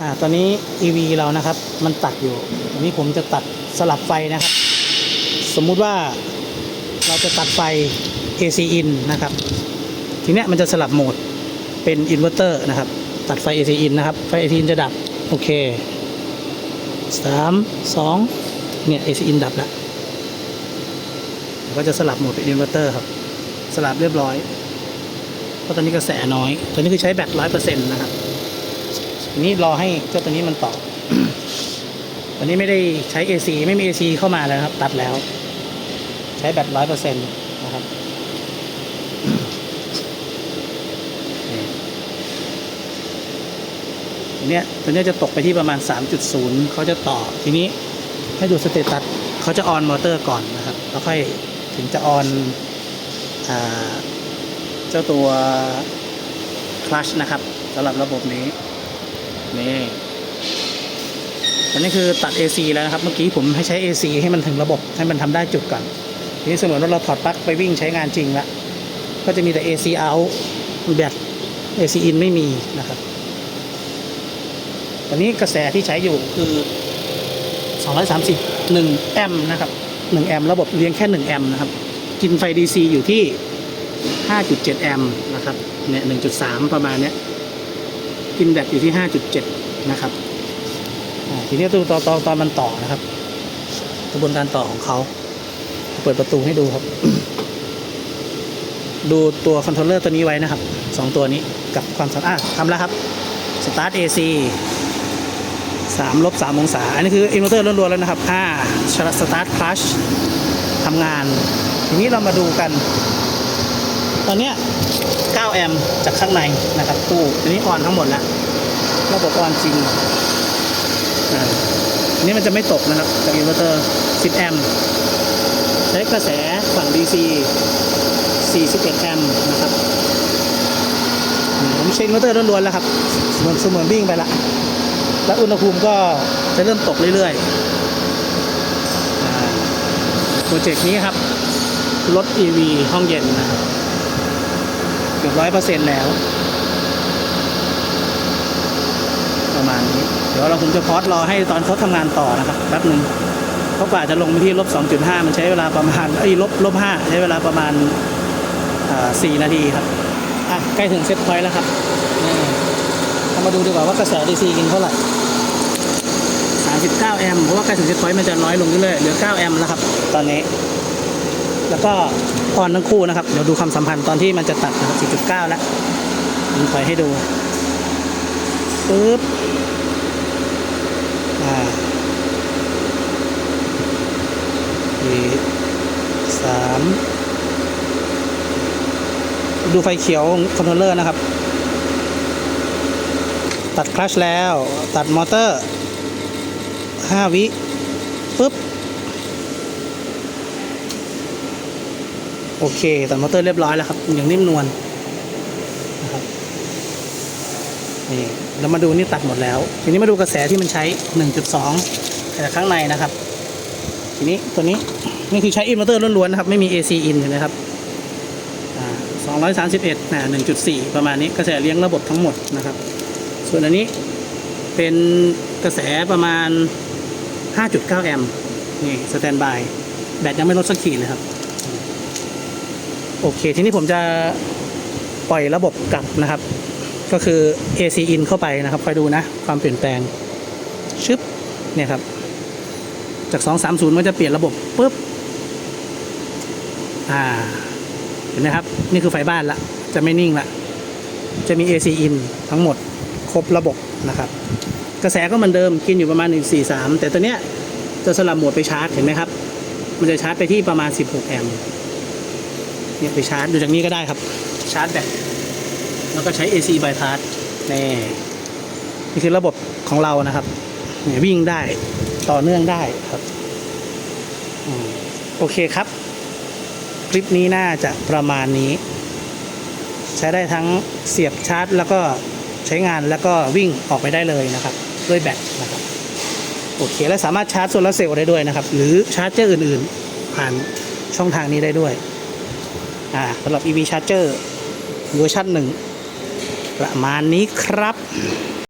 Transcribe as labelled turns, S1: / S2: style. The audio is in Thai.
S1: อ่าตอนนี้ EV เรานะครับมันตัดอยู่อันนี้ผมจะตัดสลับไฟนะครับ สมมุติว่าเราจะตัดไฟ AC in นะครับ ทีเนี้ยมันจะสลับโหมดเป็นอินเวอร์เตอร์นะครับ ตัดไฟ AC in นะครับ ไฟ AC in จะดับ โอเคสามสองเนี่ย AC in ดับแล้วก็จะสลับโหมดเป็นอินเวอร์เตอร์ครับ สลับเรียบร้อยเพราะตอนนี้กระแสน้อยตัวนี้คือใช้แบตร้อยเปอร์เซ็นต์นะครับ ทีนี้รอให้เจ้าตัวนี้มันต่อตอนนี้ไม่ได้ใช้ AC ไม่มี AC เข้ามาแล้วนะครับ ตัดแล้ว ใช้แบตร้อยเปอร์เซ็นต์นะครับทีเนี้ยตัวนี้จะตกไปที่ประมาณ 3.0 เขาจะต่อ ทีนี้ให้ดูสเตตัสเขาจะออนมอเตอร์ก่อนนะครับ แล้วค่อยถึงจะออนเจ้าตัวคลัชนะครับสำหรับระบบนี้ นี่อันนี้คือตัด AC แล้วนะครับ เมื่อกี้ผมให้ใช้ AC ให้มันถึงระบบให้มันทำได้จุดก่อนทีนี้เสมือนว่าเราถอดปลั๊กไปวิ่งใช้งานจริงละก็จะมีแต่ AC out แบต AC in ไม่มีนะครับตอนนี้กระแสที่ใช้อยู่คือ 230 1แอมป์นะครับ1แอมป์ระบบเลี้ยงแค่ 1 แอมป์นะครับ กินไฟ DC อยู่ที่ 5.7 แอมป์นะครับเนี่ย1.3 ประมาณเนี้ย กินแบตอยู่ที่ 5.7 นะครับอ่าทีนี้ตัวตอนตอนตอนมันต่อนะครับ กระบวนการต่อของเขา เปิดประตูให้ดูครับ ดูตัวคอนโทรลเลอร์ตัวนี้ไว้นะครับสองตัวนี้กับความสามารถทำแล้วครับ สตาร์ท AC สามลบสามองศา อันนี้คืออินเวอร์เตอร์ล้วนๆแล้วนะครับ อ่าสตาร์ทคลัชทำงาน ทีนี้เรามาดูกัน ตอนเนี้ย 9 แอมป์จากข้างในนะครับตู้อันนี้ออนทั้งหมดแล้วระบบออนจริงอ่าอันนี้มันจะไม่ตกนะครับจากอินเวอร์เตอร์ 10 แอมป์ใช้กระแสฝั่ง DC 41 แอมป์นะครับอืมผมใช้อินเวอร์เตอร์ล้วนๆแล้วครับเหมือนเสมือนวิ่งไปละแล้วอุณหภูมิก็จะเริ่มตกเรื่อยๆอ่าโปรเจกต์นี้ครับรถ EV ห้องเย็นนะครับเกือบร้อยเปอร์เซ็นต์แล้ว ประมาณนี้ เดี๋ยวเราคงจะพอดรอให้ตอนเขาทำงานต่อนะครับแป๊บหนึ่งเขากว่าจะลงไปที่ลบ2.5มันใช้เวลาประมาณเอ้ลบลบ5ใช้เวลาประมาณอ่นาทีครับอะใกล้ถึงเซ็ตพอยต์แล้วครับเรามาดูดีกว่าว่ากระแส DC กินเท่าไหร่39แอมป์เพราะว่าใกล้ถึงเซ็ตพอยต์มันจะน้อยลงเรื่อยๆเหลือ9แอมป์แล้วครับ ตอนนี้ แล้วก็ออนทั้งคู่นะครับ เดี๋ยวดูความสัมพันธ์ตอนที่มันจะตัดนะครับ4.9 แล้วผมถอยให้ดูปึ๊บอ่าสี่สามดูไฟเขียวคอนโทรลเลอร์นะครับ ตัดคลัชแล้ว ตัดมอเตอร์ 5 วิปึ๊บ โอเคตัดมอเตอร์เรียบร้อยแล้วครับ อย่างนิ่มนวลนะครับนี่เรามาดูนี่ตัดหมดแล้ว ทีนี้มาดูกระแสที่มันใช้ 1.2แต่ข้างในนะครับ ทีนี้ตัวนี้นี่คือใช้อินเวอร์เตอร์ล้วนๆนะครับ ไม่มี AC in เห็นไหมครับอ่า231นะ1.4 ประมาณนี้กระแสเลี้ยงระบบทั้งหมดนะครับ ส่วนอันนี้เป็นกระแสประมาณ 5.9 แอมป์นี่สแตนบาย แบตยังไม่ลดสักขีดเลยครับ โอเค ทีนี้ผมจะปล่อยระบบกลับนะครับ ก็คือ AC in เข้าไปนะครับคอยดูนะ ความเปลี่ยนแปลง ชึบ เนี่ยครับ จาก 230 มันจะเปลี่ยนระบบปุ๊บ อ่า เห็นไหมครับ นี่คือไฟบ้านละ จะไม่นิ่งละ จะมี AC in ทั้งหมดครบระบบนะครับ กระแสก็เหมือนเดิมกินอยู่ประมาณ 143 แต่ตัวเนี้ยจะสลับโหมดไปชาร์จ เห็นไหมครับ มันจะชาร์จไปที่ประมาณ 16 แอมป์ เนี่ยไปชาร์จดูจากนี้ก็ได้ครับ ชาร์จแบตแล้วก็ใช้ AC bypass นี่นี่คือระบบของเรานะครับเนี่ยวิ่งได้ต่อเนื่องได้ครับอืมโอเคครับ คลิปนี้น่าจะประมาณนี้ ใช้ได้ทั้งเสียบชาร์จ แล้วก็ใช้งานแล้วก็วิ่งออกไปได้เลยนะครับ ด้วยแบตนะครับโอเคและสามารถชาร์จโซลาร์เซลล์ได้ด้วยนะครับ หรือชาร์จเจอร์อื่น ๆ ผ่านช่องทางนี้ได้ด้วย อ่าสำหรับ EV Charger เวอร์ชันหนึ่งประมาณนี้ครับ